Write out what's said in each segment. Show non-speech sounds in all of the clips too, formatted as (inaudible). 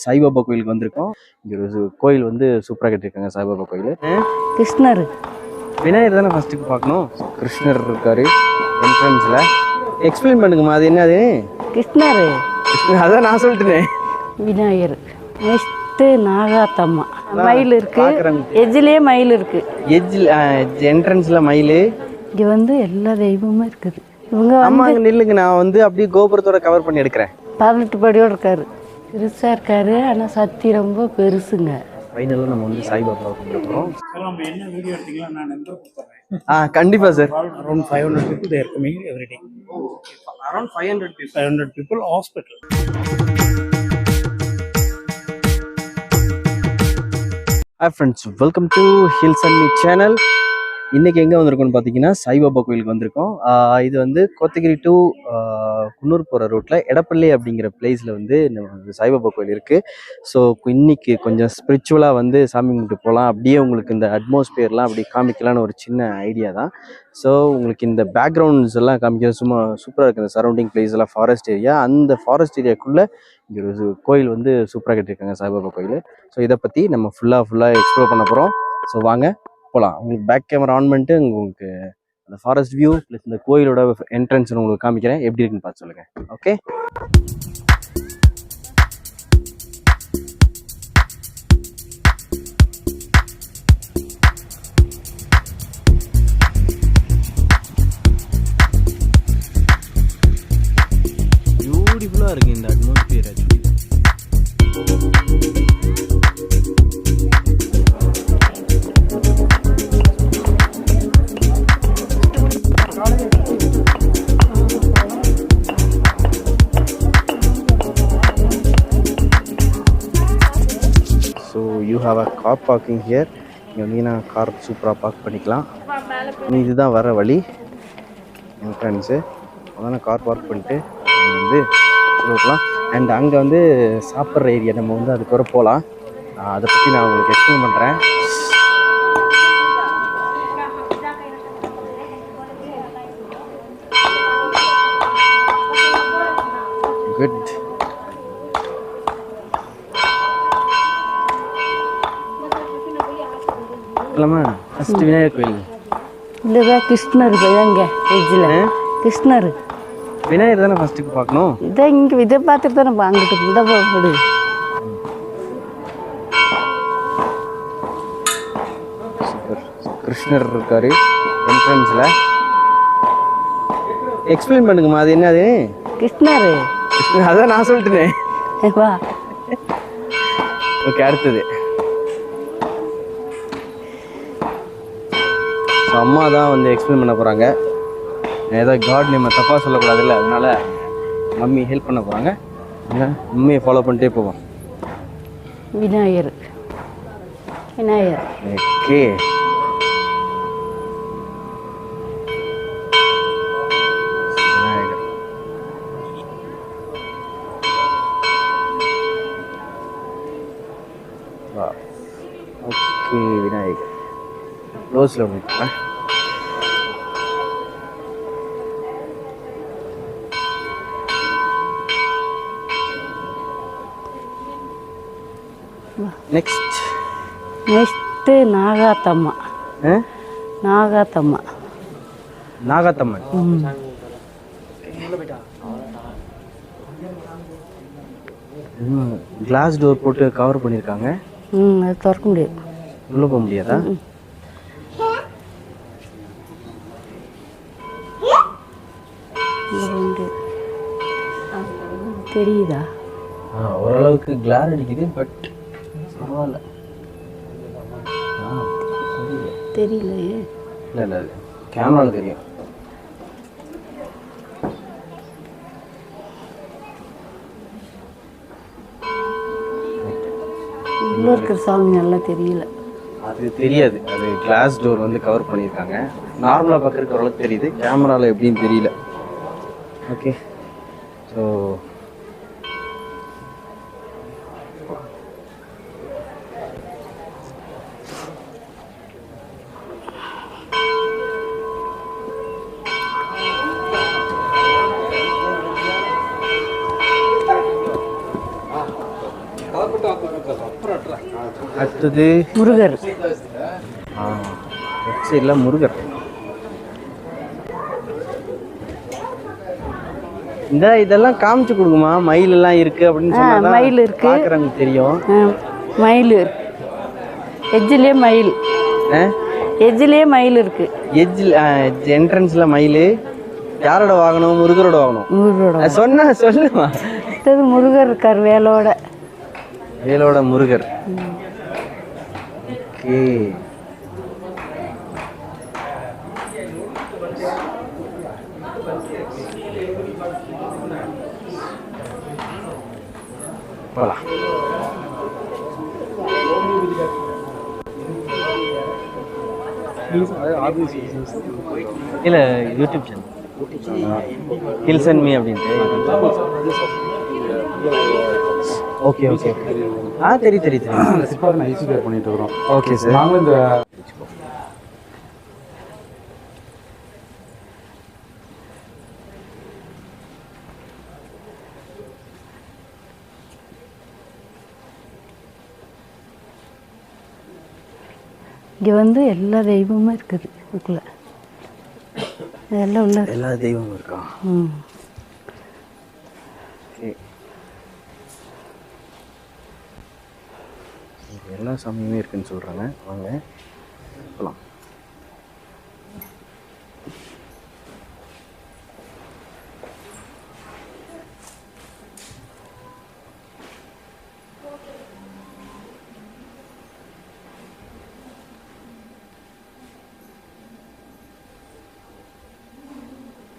சாய்பாபா கோயிலுக்கு வந்திருக்கோம். இங்க ஒரு கோயில் வந்து சூப்பராக கட்டியிருக்காங்க சாய்பாபா கோயில். கிருஷ்ணர். விநாயகர் தானே ஃபர்ஸ்ட்டுக்கு பார்க்கணும். கிருஷ்ணர் இருக்காரு என்ட்ரன்ஸில் எக்ஸ்பிளைன் பண்ணுங்கம்மா அது என்ன அது கிருஷ்ணர் அதான் நான் சொல்லிட்டேனே. விநாயகர். நெக்ஸ்ட்டு நாகாத்தம்மா. மயில் இருக்கு. எஜ்ஜிலேயே மயில் இருக்கு. எஜ்ஜில் என்ட்ரன்ஸில் மயில். இங்கே வந்து எல்லா தெய்வமும் இருக்குது. இவங்க அங்க நில்லுங்க நான் வந்து அப்படியே கோபுரத்தோட கவர் பண்ணி எடுக்கிறேன். பதினெட்டு படியோடு இருக்காரு. பெருசாக இருக்காரு ஆனால் சக்தி ரொம்ப பெருசுங்க. ஃபைனலாக நம்ம வந்து சாய்பாபா கும்பிடுறோம் சார் நம்ம என்ன வீடியோ எடுத்தீங்களா நான் நம்பர் கொடுத்துறேன். ஆ கண்டிப்பாக sir. Around five hundred people there coming every day around five hundred five hundred people hospital hi friends welcome to Hills and Me channel இன்றைக்கி எங்கே வந்திருக்கோம்னு பார்த்தீங்கன்னா சாய்பாபா கோயிலுக்கு வந்திருக்கோம். இது வந்து கோத்தகிரி டு குன்னூர் போகிற ரூட்டில் எடப்பள்ளி அப்படிங்கிற பிளேஸில் வந்து நம்ம சாய்பாபா கோயில் இருக்குது ஸோ இன்னைக்கு கொஞ்சம் ஸ்பிரிச்சுவலாக வந்து சாமி கும்பிட்டு போகலாம் அப்படியே உங்களுக்கு இந்த அட்மாஸ்பியர்லாம் அப்படி காமிக்கலான்னு ஒரு சின்ன ஐடியா தான். ஸோ உங்களுக்கு இந்த பேக்ரவுண்ட்ஸ் எல்லாம் காமிக்கிறது சும்மா சூப்பராக இருக்குது இந்த சரௌண்டிங் பிளேஸ் எல்லாம் ஃபாரஸ்ட் ஏரியா அந்த ஃபாரஸ்ட் ஏரியாக்குள்ளே இங்கே ஒரு கோயில் வந்து சூப்பராக கட்டியிருக்காங்க சாய்பாபா கோயில். ஸோ இதை பற்றி நம்ம ஃபுல்லாக ஃபுல்லாக எக்ஸ்ப்ளோர் பண்ண போகிறோம் ஸோ வாங்க. போகலாம் உங்களுக்கு பேக் கேமரா ஆன் பண்ணிட்டு உங்களுக்கு அந்த ஃபாரஸ்ட் வியூ ப்ளஸ் இந்த கோயிலோட என்ட்ரன்ஸ் உங்களுக்கு காமிக்கிறேன். எப்படி இருக்குன்னு பார்த்து சொல்லுங்கள் ஓகே பியூட்டிஃபுல்லாக இருக்குது இந்த atmosphere actually have a car parking here இங்கே நான் கார் சூப்பராக பார்க் பண்ணிக்கலாம். இதுதான் வர வழி. என் ஃப்ரெண்ட்ஸு அதான் கார் பார்க் பண்ணிட்டு வந்து போகலாம் அண்ட் அங்கே வந்து சாப்பிட்ற ஏரியா நம்ம வந்து அதுக்கு வர போகலாம் அதை பற்றி நான் உங்களுக்கு எக்ஸ்பிளைன் பண்ணுறேன் இல்லைம்மா ஃபஸ்ட்டு விநாயகர் கோயில் இல்லைதான் கிருஷ்ணர் இங்கே எஜ்ஜில் கிருஷ்ணர் விநாயகர் தானே ஃபஸ்ட்டுக்கு பார்க்கணும் இதை இங்கே இதை பார்த்துட்டு தான் நம்ம அங்கிட்டு இந்த போடு சூப்பர் கிருஷ்ணர் இருக்காரு என்ட்ரன்ஸில் எக்ஸ்பிளைன் பண்ணுங்கம்மா அது என்ன அது கிருஷ்ணர் கிருஷ்ணர் அதான் நான் சொல்லிட்டேனே வா ஓகே அடுத்தது. ஸோ அம்மா தான் வந்து எக்ஸ்பிளைன் பண்ண போகிறாங்க ஏதோ காட் நேம் தப்பாக சொல்லக்கூடாதுல்ல அதனால மம்மி ஹெல்ப் பண்ண போகிறாங்க மம்மியை ஃபாலோ பண்ணிட்டே போவோம். விநாயகர். விநாயகர். ஓகே க்ளோஸில் பண்ணிக்கலாம் நெக்ஸ்ட் நெக்ஸ்ட்டு நாகாத்தம்மா நாகாத்தம்மா நாகாத்தம்மன் ம் கிளாஸ் டோர் போட்டு கவர் பண்ணியிருக்காங்க ம் அது திறக்க முடியாது. உள்ளே போக முடியாதா? தெரியுதா? ஆ, ஓரளவுக்கு கிளார் அடிக்குது பட் பரவாயில்ல. தெரியலையே. இல்லை இல்லை கேமராவில் தெரியும். உள்ள இருக்கிற சாமி நல்லா தெரியல. அது தெரியாது. அது கிளாஸ் டோர் வந்து கவர் பண்ணியிருக்காங்க. நார்மலாக பார்க்குறக்கு ஓரளவுக்கு தெரியுது. கேமராவில் எப்படின்னு தெரியல. ஓகே ஸோ அடுத்தது முருகர். லெஃப்ட் சைடில் முருகர். இந்த இதெல்லாம் காமிச்சு கொடுங்கம்மா. மயில் எல்லாம் இருக்கு அப்படின்னு சொன்னா மயில் இருக்கு. பார்க்குறவங்களுக்கு தெரியும். மயில் எஜ்ஜிலே மயில். எஜ்ஜிலே மயில் இருக்கு. எஜ்ஜில் என்ட்ரன்ஸில் மயில். யாரோட வாங்கணும் முருகரோட வாங்கணும் முருகரோட சொன்னா சொல்லுமா. முருகர் இருக்கார் வேலோட. வேலோட முருகர். ஓகே போலாம் இல்ல YouTube channel Hills and Me அப்படின்ட்டு. ஓகே ஓகே ஆ தெரியும் தெரியும் தெரியும். சிப்பார் ஐசி கேர் பண்ணிட்டு இருக்கிறோம். ஓகே சார் நாங்களும் இந்த இங்கே வந்து எல்லா தெய்வமும் இருக்குது இதுக்குள்ள. எல்லாம் உள்ள. எல்லா தெய்வமும் இருக்கா? ம் ஓகே எல்லா சாமியுமே இருக்குன்னு சொல்கிறாங்க வாங்க போகலாம்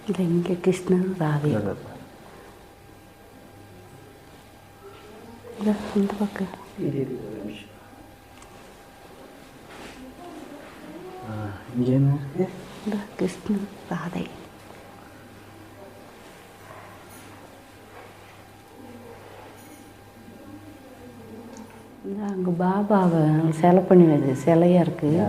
இல்லை இங்கே கிருஷ்ணர் இல்லை இந்த பக்கம். இங்கே என்ன இருக்கு இந்த கிருஷ்ணர் ராதை அங்கே பாபாவை சிலை பண்ணி வச்சு சிலையாக இருக்குது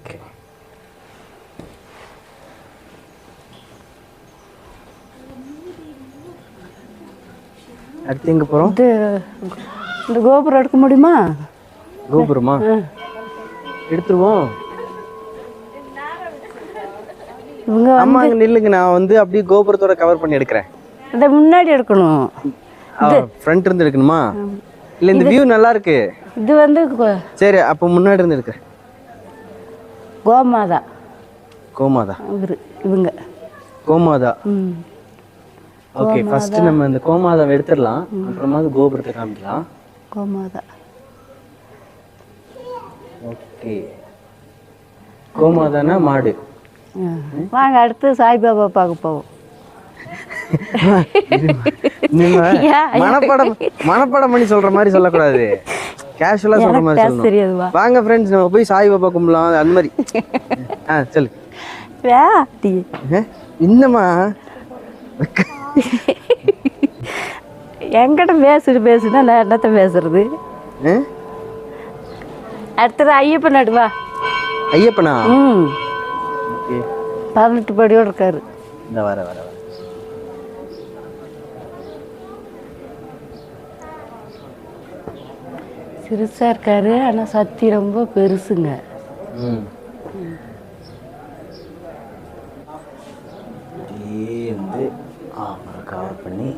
ஓகே அடுத்து எங்கே போகிறோம் இது இந்த கோபுரம் எடுக்க முடியுமா? கோபுரமா? எடுத்துருவோம். இவங்க அம்மா அங்கே நில்லுங்க நான் வந்து அப்படியே கோபுரத்தோட கவர் பண்ணி எடுக்கிறேன். இந்த முன்னாடி எடுக்கணும். ஃப்ரண்ட் இருந்து எடுக்கணுமா? இல்லை இந்த வியூ நல்லா இருக்கு. இது வந்து சரி அப்போ முன்னாடி இருந்து எடுக்கிறேன். கோமாதா. கோமாதா? இவரு இவங்க. கோமாதா? ஓகே ஃபர்ஸ்ட் நம்ம இந்த கோமாதாவை எடுத்துடலாம். அப்புறமா அது கோபுரத்தை காமிக்கலாம். கோமாதா. ஓகே. கோமாதானா மாடு. வாங்க அடுத்து சாய்பாபா பார்க்க போவோம்? (laughs) (laughs) மனப்படம் மனப்படம் பண்ணி சொல்ற மாதிரி சொல்லக்கூடாது. (laughs) கேஷுவலா சொல்ற எனக்கு மாதிரி சொல்லணும். வாங்க ஃப்ரெண்ட்ஸ் நம்ம போய் சாய்பாபா கும்பலாம் அந்த மாதிரி ஆ சொல்லு. என்னம்மா என்கிட்ட பேசுட்டு பேசுனா நான் என்னத்த பேசுறது? அடுத்தது ஐயப்பன் நடுவா ஐயப்பனா? ம். பதினெட்டு படியோடு இருக்காரு. இந்த வர வர வர. சிறுசாக இருக்காரு ஆனால் சக்தி ரொம்ப பெருசுங்க. வந்து கவர் பண்ணி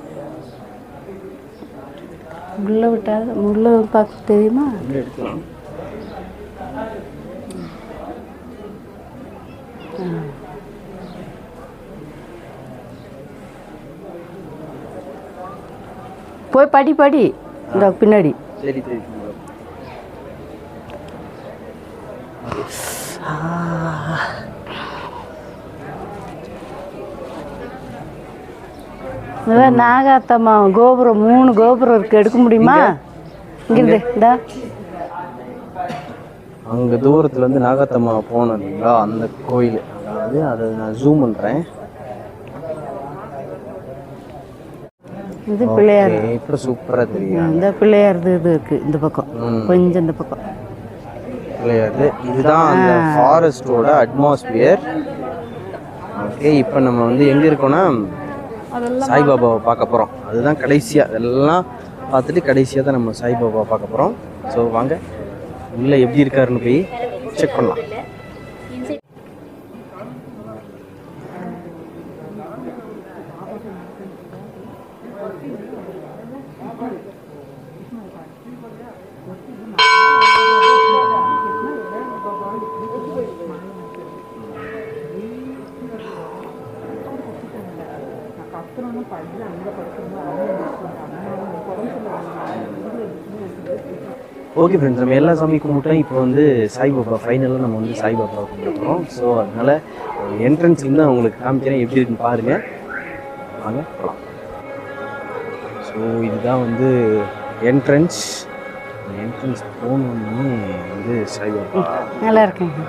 முள்ள விட்டா முள்ள பார்க்க தெரியுமா? உள்ள போய் படி படி. இந்த பின்னாடி. சரி சரி. இதான் நாகாத்தம்மா கோபுரம் மூணு கோபுரம் இருக்கு. எடுக்க முடியுமா? இங்கிருந்து இந்தா. அங்கே தூரத்தில் வந்து நாகத்தம்மா போனோம் இல்லைங்களா அந்த கோயில். அதாவது அதை நான் ஜூம் பண்ணுறேன் இது பிள்ளையார். இப்போ சூப்பராக தெரியும் இந்த பிள்ளையார் இது இருக்கு இந்த பக்கம். கொஞ்சம் இந்த பக்கம். கிடையாது. இதுதான் அந்த ஃபாரஸ்டோட அட்மாஸ்பியர் ஓகே இப்போ நம்ம வந்து எங்கே இருக்கோம்னா சாய்பாபாவை பார்க்க போகிறோம் அதுதான் கடைசியாக இதெல்லாம் பார்த்துட்டு கடைசியாக தான் நம்ம சாய்பாபாவை பார்க்க போகிறோம் ஸோ வாங்க. உள்ளே எப்படி இருக்காருன்னு போய் செக் பண்ணலாம். ஓகே ஃப்ரெண்ட்ஸ் நம்ம எல்லா சாமி கும்பிட்டோம். இப்போ வந்து சாய்பாபா ஃபைனலாக நம்ம வந்து சாய்பாபா கும்பிட போகிறோம் ஸோ அதனால் என்ட்ரன்ஸ் தான் அவங்களுக்கு காமிக்கிறேன். எப்படி இருக்குன்னு பாருங்கள் வாங்க போகலாம் ஸோ இதுதான் வந்து என்ட்ரன்ஸ் என்ட்ரன்ஸ் போகணுன்னு வந்து சாய்பாபா நல்லா இருக்குங்க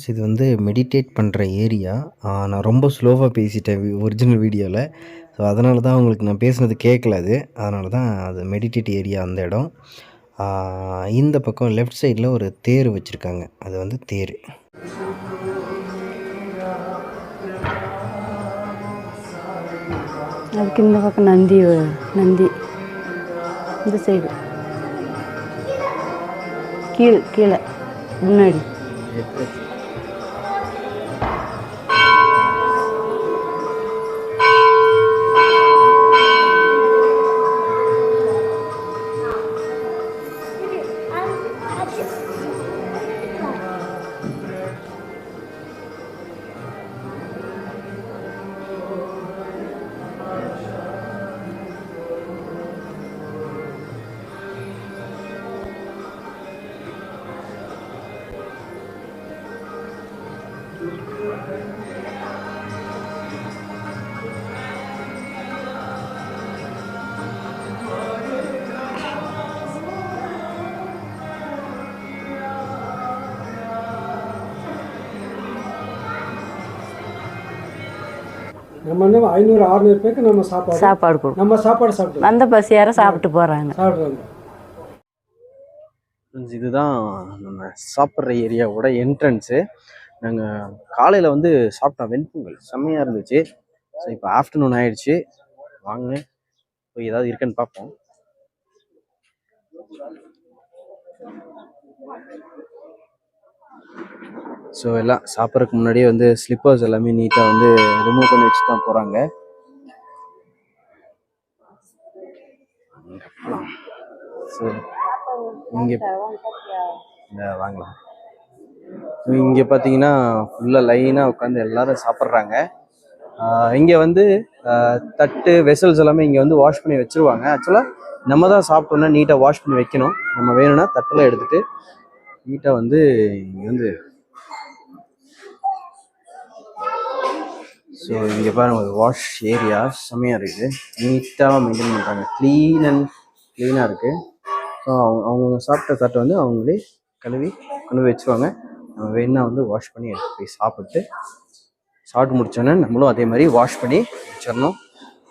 ஃப்ரெண்ட்ஸ் இது வந்து மெடிடேட் பண்ணுற ஏரியா நான் ரொம்ப ஸ்லோவாக பேசிட்டேன் ஒரிஜினல் வீடியோவில் ஸோ அதனால தான் உங்களுக்கு நான் பேசுனது கேட்கல அது. அதனால தான் அது மெடிடேட் ஏரியா அந்த இடம். இந்த பக்கம் லெஃப்ட் சைடில் ஒரு தேர் வச்சுருக்காங்க. அது வந்து தேர். அதுக்கு இந்த பக்கம் நந்தி நந்தி. இந்த சைடு கீழ் கீழே. முன்னாடி. நம்ம என்ன ஐநூறு அறுநூறு பேருக்கு நம்ம சாப்பாடு சாப்பாடு கொடுக்கும் நம்ம சாப்பாடு சாப்பிட்டு வந்த பசியார சாப்பிட்டு போகிறாங்க சாப்பிட்றாங்க இதுதான் நம்ம சாப்பிட்ற ஏரியாவோட என்ட்ரன்ஸு நாங்கள் காலையில் வந்து சாப்பிட்டோம் வெண்பொங்கல். செம்மையாக இருந்துச்சு. ஸோ இப்போ ஆஃப்டர்நூன் ஆயிடுச்சு. வாங்க போய் ஏதாவது இருக்குன்னு பார்ப்போம். ஸோ எல்லாம் சாப்பிட்றதுக்கு முன்னாடியே வந்து ஸ்லிப்பர்ஸ் எல்லாமே நீட்டாக வந்து ரிமூவ் பண்ணி வச்சு தான் போகிறாங்க ஸோ இங்கே வாங்கலாம். இங்கே பார்த்தீங்கன்னா ஃபுல்லாக லைனாக உட்காந்து எல்லாரும் சாப்பிட்றாங்க. இங்கே வந்து தட்டு வெசல்ஸ் எல்லாமே இங்கே வந்து வாஷ் பண்ணி வச்சிருவாங்க. ஆக்சுவலாக நம்ம தான் சாப்பிட்டோன்னா நீட்டாக வாஷ் பண்ணி வைக்கணும். நம்ம வேணும்னா தட்டெல்லாம் எடுத்துட்டு நீட்டாக வந்து இங்கே வந்து ஸோ இங்கே பாருங்கள் ஒரு வாஷ் ஏரியா செம்மையாக இருக்குது. நீட்டாக மெயின்டைன் பண்ணுறாங்க க்ளீன் அண்ட் க்ளீனாக இருக்குது ஸோ அவங்க அவங்க சாப்பிட்ட தட்டை வந்து அவங்களே கழுவி கொண்டு வச்சுருவாங்க. நம்ம வேணால் வந்து வாஷ் பண்ணி எடுத்து போய் சாப்பிட்டு சாப்பிட்டு முடிச்சோன்னே நம்மளும் அதே மாதிரி வாஷ் பண்ணி வச்சிடணும்.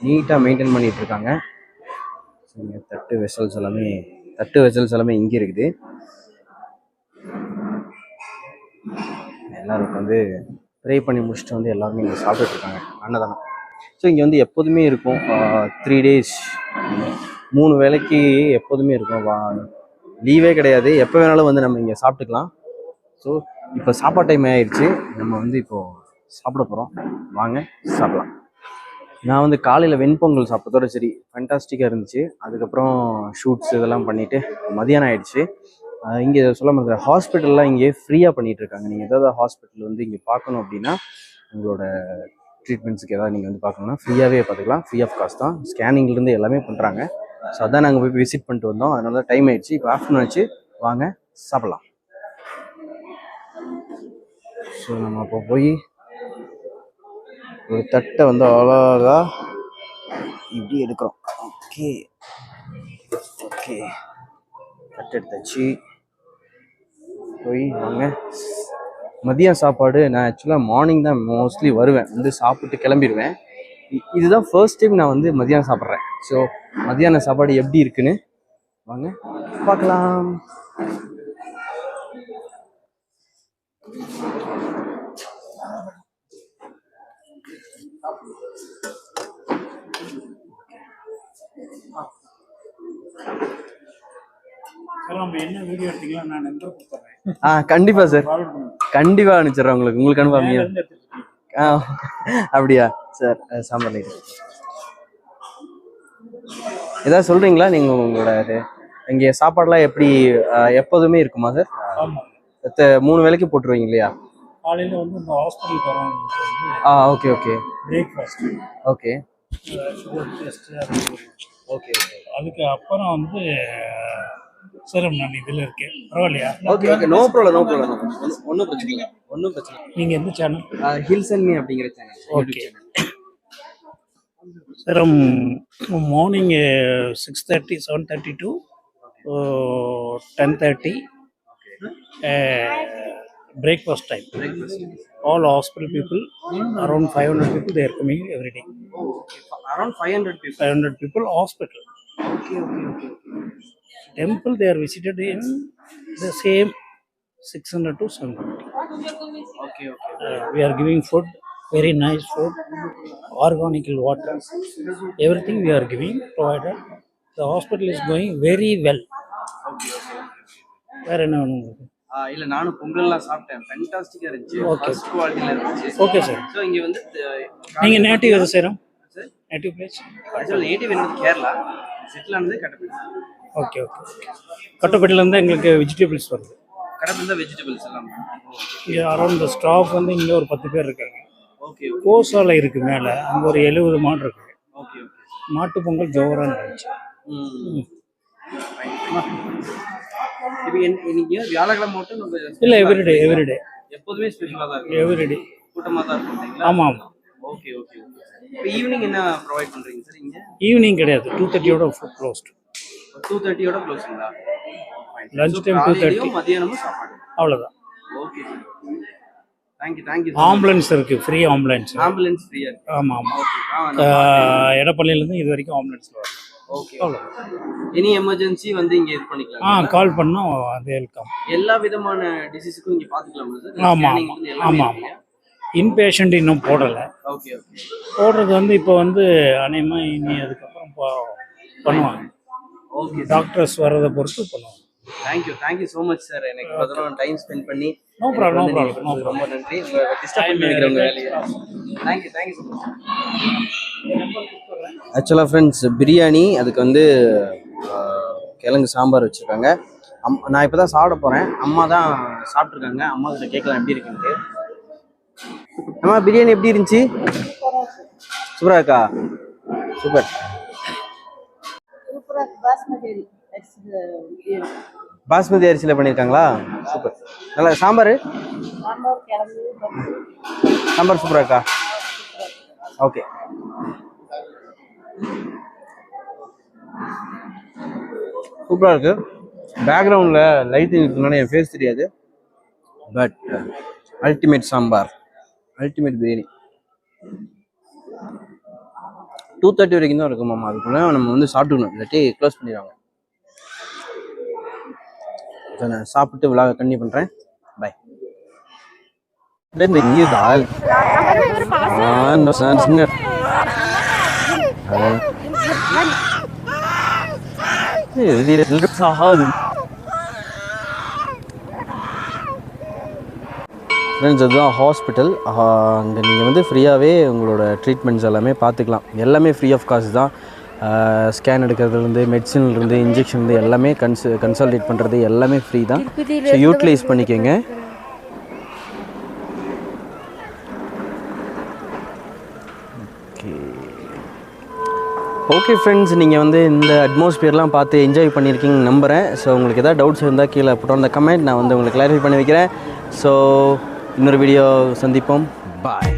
நீட்டாக மெயின்டைன் பண்ணிகிட்டு இருக்காங்க. இங்கே தட்டு வெசல்ஸ் எல்லாமே தட்டு வெசல்ஸ் எல்லாமே இங்கே இருக்குது. எல்லாரும் வந்து ப்ரே பண்ணி முடிச்சுட்டு வந்து எல்லாருமே இங்கே சாப்பிட்டுட்டு இருக்காங்க. அன்னதானம். ஸோ இங்கே வந்து எப்போதுமே இருக்கும். த்ரீ டேஸ் மூணு வேளைக்கு எப்போதுமே இருக்கும். வா லீவே கிடையாது. எப்போ வேணாலும் வந்து நம்ம இங்கே சாப்பிட்டுக்கலாம். ஸோ இப்போ சாப்பாடு டைம் ஆயிடுச்சு. நம்ம வந்து இப்போது சாப்பிட போகிறோம் வாங்க சாப்பிடலாம். நான் வந்து காலையில் வெண்பொங்கல் சாப்பிட்டதோட சரி ஃபண்டாஸ்டிக்காக இருந்துச்சு. அதுக்கப்புறம் ஷூட்ஸ் இதெல்லாம் பண்ணிவிட்டு மதியானம் ஆயிடுச்சு. இங்கே சொல்ல மாதிரி ஹாஸ்பிட்டல்லாம் இங்கே ஃப்ரீயாக பண்ணிகிட்டு இருக்காங்க. நீங்கள் ஏதாவது ஹாஸ்பிட்டல் வந்து இங்கே பார்க்கணும் அப்படின்னா உங்களோட ட்ரீட்மெண்ட்ஸுக்கு ஏதாவது நீங்கள் வந்து பார்க்கணும்னா ஃப்ரீயாகவே பார்த்துக்கலாம். ஃப்ரீ ஆஃப் காஸ்ட் தான். ஸ்கேனிங்லேருந்து எல்லாமே பண்ணுறாங்க ஸோ அதான் நாங்கள் போய் விசிட் பண்ணிட்டு வந்தோம். அதனால தான் டைம் ஆயிடுச்சு. இப்போ ஆஃப்டர்நூன் ஆச்சு. வாங்க சாப்பிடலாம். ஸோ நம்ம அப்போ போய் ஒரு தட்டை வந்து அழகா இப்படி எடுக்கிறோம். ஓகே ஓகே தட்டை எடுத்தாச்சு. போய் வாங்க. மதியம் சாப்பாடு நான் ஆக்சுவலாக மார்னிங் தான் மோஸ்ட்லி வருவேன். வந்து சாப்பிட்டு கிளம்பிடுவேன். இதுதான் ஃபர்ஸ்ட் டைம் நான் வந்து மதியானம் சாப்பிட்றேன். ஸோ மதியான சாப்பாடு எப்படி இருக்குன்னு வாங்க பார்க்கலாம் சார் நம்ம என்ன வீடியோ எடுத்தீங்களா நான் நம்பர் கொடுத்துறேன் ஆ கண்டிப்பாக சார் கண்டிப்பாக அனுப்பிச்சிடுறேன் உங்களுக்கு. உங்களுக்கு அனுப்பாமையா ஆ அப்படியா? சார் சாம்பார் லைட் ஏதாவது சொல்றீங்களா? நீங்க உங்களோட இங்கே சாப்பாடுலாம் எப்படி எப்போதுமே இருக்குமா சார் மூணு வேளைக்கு போட்டுருவீங்க இல்லையா? காலையில் வந்து இந்த ஹாஸ்பிட்டல் வந்து ஆ ஓகே ஓகே பிரேக்ஃபாஸ்ட் ஓகே அது. ஓகே அதுக்கு அப்புறம் வந்து சார் நான் இதில் இருக்கேன் பரவாயில்லையா okay okay no problem no problem ஒன்றும் பிரச்சனை இல்லை ஒன்றும் பிரச்சனை நீங்கள் எந்த சேனல் ஹில்ஸ் அண்ட் மீ அப்படிங்கிற channel okay sir morning six thirty seven thirty to ten thirty breakfast time. All hospital people around 500 people they are coming every day. Around five hundred people 500 people. Hospital. Okay okay okay temple they are visited in the same 600 to 700 okay okay uh, we are giving food very nice food organic water everything we are giving provided the hospital is going very well வேற என்ன வேணும் இல்ல நானும் பொங்கல்லாம் சாப்பிட்டேன் ஃபென்டாஸ்டிக்கா இருந்துச்சு Okay. First குவாலிட்டில இருந்துச்சு okay sir so இங்க வந்து நீங்க நேட்டிவ் எது சேரும் சார் நேட்டிவ் பிளேஸ் நேட்டிவ் என்னது கேரளா செட்டில் ஆனது கட்டப்பள்ளி ஓகே ஓகே கட்டப்பட்டிலேருந்து எங்களுக்கு வெஜிடபிள்ஸ் வருது. தான் வெஜிடபிள்ஸ் எல்லாம் இங்கே அரௌண்ட் ஸ்டாஃப் வந்து இங்கே ஒரு பத்து பேர் இருக்காங்க. ஓகே கோசாலை இருக்குது மேலே. அங்கே ஒரு எழுபது மாடு இருக்குது ஓகே மாட்டு பொங்கல் ஜோராக நடந்துச்சு. இல்லை எவ்ரிடே எவ்ரிடே எப்போதுமே ஸ்பெஷலாக தான் இருக்கும். எவ்ரிடே கூட்டமாக தான் இருக்கும் இல்லைங்களா? ஆமாம் ஆமாம் ஓகே ஓகே ஓகே. இப்போ ஈவினிங் என்ன ப்ரொவைட் பண்ணுறீங்க சார் இங்கே? ஈவினிங் கிடையாது. Two தேர்ட்டியோட food closed two தேர்ட்டியோட க்ளோஸுங்களா Lunch time 2:30. மதியானமும் சாப்பாடு. அவ்வளோதான் okay sir thank you thank you ambulance இருக்குது ஃப்ரீ ஆம்புலன்ஸ் ஆம்புலன்ஸ் ஃப்ரீயாக இருக்கு. ஆமாம் ஆமாம் ஓகே ஆ எடப்பள்ளியிலேருந்து இது வரைக்கும் ஆம்புலன்ஸில் வரும் ஓகே எனி எமர்ஜென்சி வந்து இங்க இது ஆ பண்ணிக்கலாம் கால் பண்ணால் அது வெல்கம் எல்லா விதமான டிசீஸுக்கும் இங்க பாத்துக்கலாமா சார் ஆமாம் இருக்குல்லையா? ஆமாம் இன்பேஷண்ட் இன்னும் போடலை. ஓகே ஓகே போடுறது வந்து இப்போ வந்து அநேகமாக இனி அதுக்கப்புறம் பண்ணுவாங்க. ஓகே டாக்டர்ஸ் வர்றதை பொறுத்து பண்ணுவாங்க thank you thank you so much sir எனக்கு பதினொரு டைம் ஸ்பெண்ட் பண்ணி problem, no கொடுத்தது problem. ரொம்ப நன்றி. டிஸ்டர்ப் பண்ணி நினைக்கிறவங்க வேலையை thank you thank you so much ஆக்சுவலாக ஃப்ரெண்ட்ஸ் பிரியாணி அதுக்கு வந்து கிழங்கு சாம்பார் வச்சுருக்காங்க. அம் நான் இப்போ தான் சாப்பிட போகிறேன் அம்மா தான் சாப்பிட்ருக்காங்க அம்மா கிட்ட கேட்கலாம் எப்படி இருக்குன்ட்டு. அம்மா பிரியாணி எப்படி இருந்துச்சு? சூப்பரா இருக்கா? சூப்பர். பாஸ்மதி அரிசியில் பண்ணியிருக்காங்களா? சூப்பர். நல்லா சாம்பார்? சாம்பார் சூப்பரா இருக்கா? ஓகே. சூப்பராக இருக்கு. பேக்ரவுண்டில் லைட்டிங் இருக்கிறதுனால என் ஃபேஸ் தெரியாது. But ultimate sambar. Ultimate biryani two thirty வரைக்கும் தான் இருக்கும் மாமா. அதுக்குள்ள நம்ம வந்து சாப்பிட்டுக்கணும். இல்லாட்டி க்ளோஸ் பண்ணிடுவாங்க. நான் சாப்பிட்டு விழாவை கண்டினியூ பண்ணுறேன் பாய் இங்கே தால் ஆ இந்த சார் சிங்கர் ஃப்ரெண்ட்ஸ் அதுதான் ஹாஸ்பிட்டல் அங்கே நீங்கள் வந்து ஃப்ரீயாகவே உங்களோட ட்ரீட்மெண்ட்ஸ் எல்லாமே பார்த்துக்கலாம். எல்லாமே ஃப்ரீ ஆஃப் காஸ்ட் தான். ஸ்கேன் எடுக்கிறதுலேருந்து மெடிசன்லேருந்து இன்ஜெக்ஷன்லேருந்து எல்லாமே கன்ஸ் கன்சல்டேட் பண்ணுறது எல்லாமே ஃப்ரீ தான். ஸோ யூட்டிலைஸ் பண்ணிக்கோங்க. ஓகே ஃப்ரெண்ட்ஸ் நீங்கள் வந்து இந்த அட்மாஸ்பியர்லாம் பார்த்து என்ஜாய் பண்ணியிருக்கீங்கன்னு நம்புகிறேன் ஸோ உங்களுக்கு எதாவது டவுட்ஸ் இருந்தால் கீழே போட்டு அந்த கமெண்ட் நான் வந்து உங்களுக்கு கிளாரிஃபை பண்ணி வைக்கிறேன். ஸோ இன்னொரு வீடியோ சந்திப்போம். பாய்